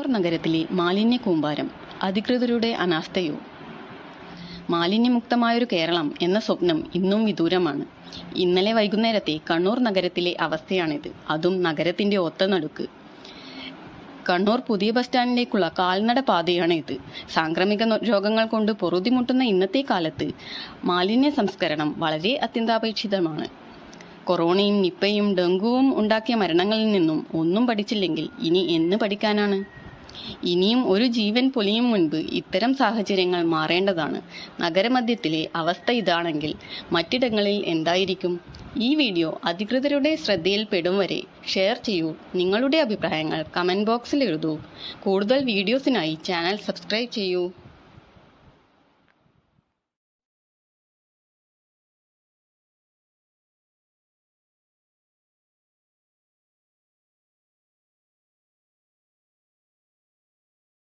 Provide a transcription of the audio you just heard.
കണ്ണൂർ നഗരത്തിലെ മാലിന്യ കൂമ്പാരം അധികൃതരുടെ അനാസ്ഥയോ? മാലിന്യമുക്തമായൊരു കേരളം എന്ന സ്വപ്നം ഇന്നും വിദൂരമാണ്. ഇന്നലെ വൈകുന്നേരത്തെ കണ്ണൂർ നഗരത്തിലെ അവസ്ഥയാണിത്. അതും നഗരത്തിന്റെ ഒത്ത നടുക്ക് കണ്ണൂർ പുതിയ ബസ് സ്റ്റാൻഡിലേക്കുള്ള കാൽനട പാതയാണ് ഇത്. സാംക്രമിക രോഗങ്ങൾ കൊണ്ട് പൊറുതിമുട്ടുന്ന ഇന്നത്തെ കാലത്ത് മാലിന്യ സംസ്കരണം വളരെ അത്യന്താപേക്ഷിതമാണ്. കൊറോണയും നിപ്പയും ഡെങ്കുവും ഉണ്ടാക്കിയ മരണങ്ങളിൽ നിന്നും ഒന്നും പഠിച്ചില്ലെങ്കിൽ ഇനി എന്ന് പഠിക്കാനാണ്? ഇനിയും ഒരു ജീവൻ പൊലിയും മുൻപ് ഇത്തരം സാഹചര്യങ്ങൾ മാറേണ്ടതാണ്. നഗരമധ്യത്തിലെ അവസ്ഥ ഇതാണെങ്കിൽ മറ്റിടങ്ങളിൽ എന്തായിരിക്കും? ഈ വീഡിയോ അധികൃതരുടെ ശ്രദ്ധയിൽപ്പെടും വരെ ഷെയർ ചെയ്യൂ. നിങ്ങളുടെ അഭിപ്രായങ്ങൾ കമന്റ് ബോക്സിൽ എഴുതൂ. കൂടുതൽ വീഡിയോസിനായി ചാനൽ സബ്സ്ക്രൈബ് ചെയ്യൂ.